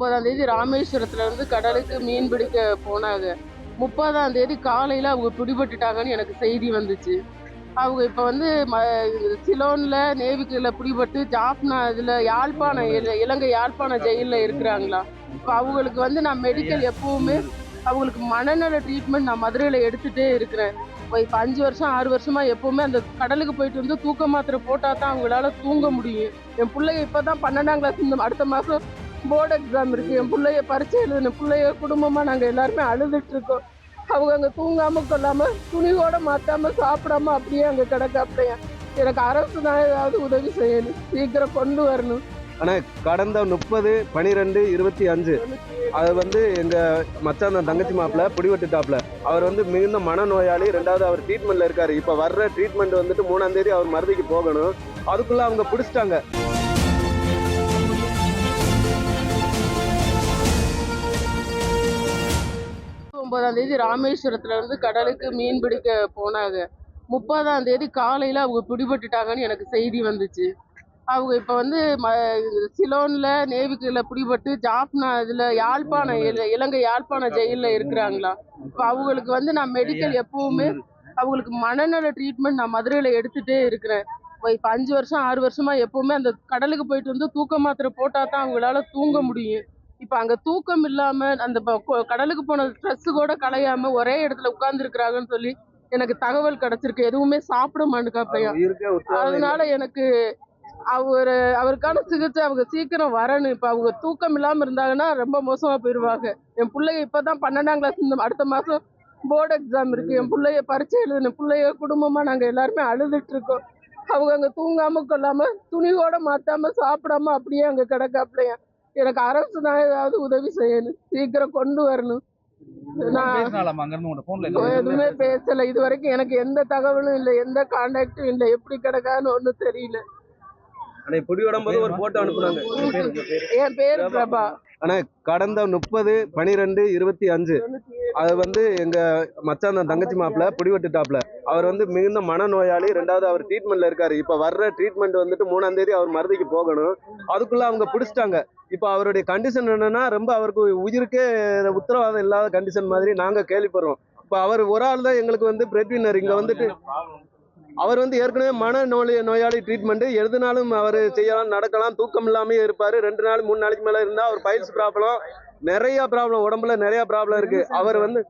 ஒன்பதாம் தேதி ராமேஸ்வரத்துல இருந்து கடலுக்கு மீன் பிடிக்க போனாங்க. முப்பதாம் தேதி காலையில அவங்க பிடிபட்டுட்டாங்கன்னு எனக்கு செய்தி வந்துச்சு. அவங்க இப்போ வந்து ம சிலோன்ல நேவிக்கில் பிடிபட்டு ஜாஃப்னா இதில் யாழ்ப்பாணம் இல- இலங்கை யாழ்ப்பாணம் ஜெயிலில் இருக்கிறாங்களா? இப்போ அவங்களுக்கு வந்து நான் மெடிக்கல் எப்பவுமே அவங்களுக்கு மனநல ட்ரீட்மெண்ட் நான் மதுரையில் எடுத்துகிட்டே இருக்கிறேன். இப்போ இப்போ அஞ்சு வருஷம் ஆறு வருஷமா எப்பவுமே அந்த கடலுக்கு போயிட்டு வந்து தூக்க மாத்திரை போட்டால் தான் அவங்களால தூங்க முடியும். என் பிள்ளைய இப்போ தான் பன்னெண்டாம் கிளாஸ் இந்த அடுத்த மாதம் போர்டு எக்ஸாம் இருக்கு. என் பிள்ளைய பரிச்சை எழுதின பிள்ளைய குடும்பமாக நாங்கள் எல்லாருமே அழுதுட்டு இருக்கோம். அவங்க அங்கே தூங்காம கொள்ளாம துணியோட மாத்தாம சாப்பிடாம அப்படியே அங்கே கிடக்காப்பையா எனக்கு அரசு தான் ஏதாவது உதவி செய்யணும். சீக்கிரம் கொண்டு வரணும். கடந்த முப்பது பனிரெண்டு இருபத்தி அஞ்சு. அது வந்து எங்க மச்சான் தங்கச்சி மாப்பிள்ள பிடிவட்டுட்டாப்ல அவர் வந்து மிகுந்த மனநோயாளி. ரெண்டாவது அவர் ட்ரீட்மெண்ட்ல இருக்காரு. இப்ப வர்ற ட்ரீட்மெண்ட் வந்துட்டு மூணாம் தேதி அவர் மருதிக்கு போகணும். அதுக்குள்ள அவங்க பிடிச்சிட்டாங்க. ஒன்பதாம் தேதி ராமேஸ்வரத்துல இருந்து கடலுக்கு மீன் பிடிக்க போனாங்க. முப்பதாம் தேதி காலையில அவங்க பிடிபட்டுட்டாங்கன்னு எனக்கு செய்தி வந்துச்சு. அவங்க இப்போ வந்து ம சிலோன்ல நேவிக்கில் பிடிபட்டு ஜாஃப்னா இதில் யாழ்ப்பாணம் இல- இலங்கை யாழ்ப்பாணம் ஜெயிலில் இருக்கிறாங்களா? இப்போ அவங்களுக்கு வந்து நான் மெடிக்கல் எப்பவுமே அவங்களுக்கு மனநல ட்ரீட்மெண்ட் நான் மதுரையில் எடுத்துகிட்டே இருக்கிறேன். இப்போ அஞ்சு வருஷம் ஆறு வருஷமா எப்பவுமே அந்த கடலுக்கு போயிட்டு வந்து தூக்க மாத்திரை போட்டால் தான் அவங்களால தூங்க முடியும். இப்போ அங்கே தூக்கம் இல்லாமல் அந்த கடலுக்கு போன ஸ்ட்ரெஸ்ஸு கூட கலையாம ஒரே இடத்துல உட்கார்ந்துருக்குறாங்கன்னு சொல்லி எனக்கு தகவல் கிடைச்சிருக்கு. எதுவுமே சாப்பிட உத்தரவாதம் இல்லை. அதனால எனக்கு அவர் அவருக்கான சிகிச்சை அவங்க சீக்கிரம் வரணும். இப்போ அவங்க தூக்கம் இல்லாமல் இருந்தாங்கன்னா ரொம்ப மோசமாக போயிடுவாங்க என் பிள்ளைய இப்போ தான் பன்னெண்டாம் கிளாஸ் இந்த அடுத்த மாதம் போர்டு எக்ஸாம் இருக்கு. என் பிள்ளைய பரிச்சை எழுதின பிள்ளைய குடும்பமாக நாங்கள் எல்லாருமே அழுதுட்டு இருக்கோம். அவங்க அங்கே தூங்காம கொள்ளாம துணியோட மாத்தாம சாப்பிடாம அப்படியே அங்கே கிடக்காப்லையா? எனக்கு அரசு தான் ஏதாவது உதவி செய்யணும். சீக்கிரம் கொண்டு வரணும். எதுவுமே பேசல. இது வரைக்கும் எனக்கு எந்த தகவலும் இல்லை எந்த கான்டாக்டும் இல்லை. எப்படி கிடக்கான்னு ஒன்றும் தெரியல. என் பேர் பிரபா. கடந்த முப்பது பனிரெண்டு இருபத்தி அஞ்சு. அது வந்து எங்க மச்சான் தான் தங்கச்சி மாப்பிள்ள பிடிவட்டுட்டாப்ல அவர் வந்து மிகுந்த மனநோயாளி. ரெண்டாவது அவர் ட்ரீட்மெண்ட்ல இருக்காரு. இப்ப வர்ற ட்ரீட்மெண்ட் வந்துட்டு மூணாம் தேதி அவர் மருந்துக்கு போகணும். அதுக்குள்ள அவங்க பிடிச்சிட்டாங்க. இப்ப அவருடைய கண்டிஷன் என்னன்னா ரொம்ப அவருக்கு உயிருக்கே உத்தரவாதம் இல்லாத கண்டிஷன் மாதிரி நாங்க கேள்விப்படுறோம். இப்ப அவர் ஒரு ஆள் தான் எங்களுக்கு வந்து பிரெட்வினர் இங்க வந்துட்டு அவர் வந்து ஏற்கனவே மன நோய் நோயாளி ட்ரீட்மெண்ட் எதுனாலும் அவர் செய்யலாம் நடக்கலாம் தூக்கம் இல்லாமே இருப்பாரு. ரெண்டு நாள் மூணு நாளைக்கு மேல இருந்தா அவர் பைல்ஸ் ப்ராப்ளம் நிறைய ப்ராப்ளம் உடம்புல நிறைய ப்ராப்ளம் இருக்கு. அவர் வந்து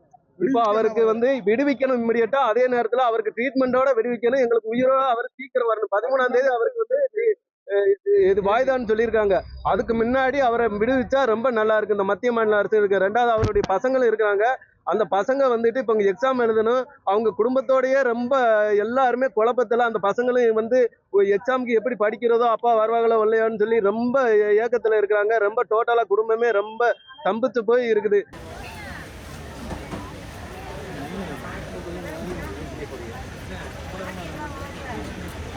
இப்போ அவருக்கு வந்து விடுவிக்கணும் இம்மிடியட்டா அதே நேரத்துல அவருக்கு ட்ரீட்மெண்டோட விடுவிக்கணும். எங்களுக்கு உயிரோட அவர் சீக்கிரம் வரணும். பதிமூணாம் தேதி அவருக்கு வந்து இது வாய்தான்னு சொல்லியிருக்காங்க. அதுக்கு முன்னாடி அவரை விடுவிச்சா ரொம்ப நல்லா இருக்கு. இந்த மத்திய மாநில அரசு இருக்கு. ரெண்டாவது அவருடைய பசங்களும் இருக்கிறாங்க. அந்த பசங்க வந்துட்டு இப்போ எக்ஸாம் எழுதணும். அவங்க குடும்பத்தோடயே ரொம்ப எல்லாருமே குழப்பத்துல அந்த பசங்களும் வந்து எக்ஸாமுக்கு எப்படி படிக்கிறதோ அப்பா வருவாங்களோ இல்லையோன்னு சொல்லி ரொம்ப ஏக்கத்துல இருக்கிறாங்க. ரொம்ப டோட்டலா குடும்பமே ரொம்ப தம்பிச்சு போய் இருக்குது.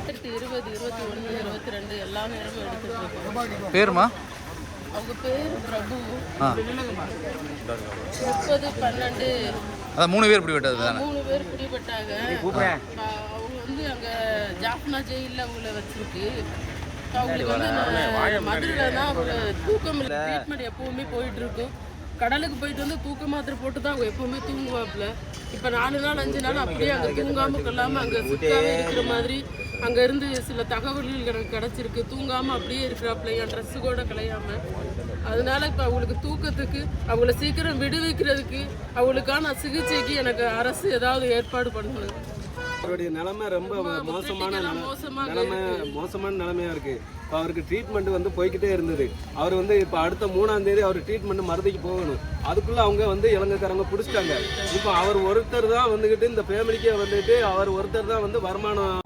ரெண்டாயிரத்தி இருபது இருபத்தி ஒன்று இருபத்தி ரெண்டு எல்லா நேரமும் எடுத்துட்டு இருக்கோம். பேருமா? அவங்க பேர் பிரபு. ஆ. முப்பது பன்னெண்டு. அதான் மூணு பேர் தானே? மூணு பேர் பிடிபட்டாங்க. அவங்க வந்து அங்க ஜாஃப்னா ஜெயிலில் அவங்கள வச்சிருக்கு. அவங்களுக்கு வந்து நான் மதுரையில் தான் அவங்க தூக்கம் இல்லை. ட்ரீட்மெண்ட் எப்பவுமே போயிட்டு இருக்கும் கடலுக்கு போயிட்டு வந்து தூக்க மாத்திரை போட்டு தான் அவங்க எப்பவுமே தூங்குவாப்புல. இப்போ நாலு நாள் அஞ்சு நாள் அப்படியே அங்கே தூங்காம கொள்ளாம அங்கே சிக்காவே இருக்கிற மாதிரி அங்க இருந்து சில தகவல்கள் எனக்கு கிடைச்சிருக்கு. தூங்காம அப்படியே இருக்கிறாப்புல என் ட்ரெஸ்ஸு கூட கலையாம அதனால இப்போ அவங்களுக்கு தூக்கத்துக்கு அவங்கள சீக்கிரம் விடுவிக்கிறதுக்கு அவங்களுக்கான சிகிச்சைக்கு எனக்கு அரசு ஏதாவது ஏற்பாடு பண்ணணும். அவருடைய நிலைமை ரொம்ப மோசமான நிலைமை மோசமான நிலைமையா இருக்கு. இப்போ அவருக்கு ட்ரீட்மெண்ட் வந்து போய்கிட்டே இருந்தது. அவர் வந்து இப்போ அடுத்த மூணாம் தேதி அவர் ட்ரீட்மெண்ட் மருந்துக்கு போகணும். அதுக்குள்ள அவங்க வந்து இலங்கைக்காரங்க பிடிச்சிட்டாங்க. இப்போ அவர் ஒருத்தர் தான் வந்துகிட்டு இந்த ஃபேமிலிக்கே வந்துட்டு அவர் ஒருத்தர் தான் வந்து வருமானம்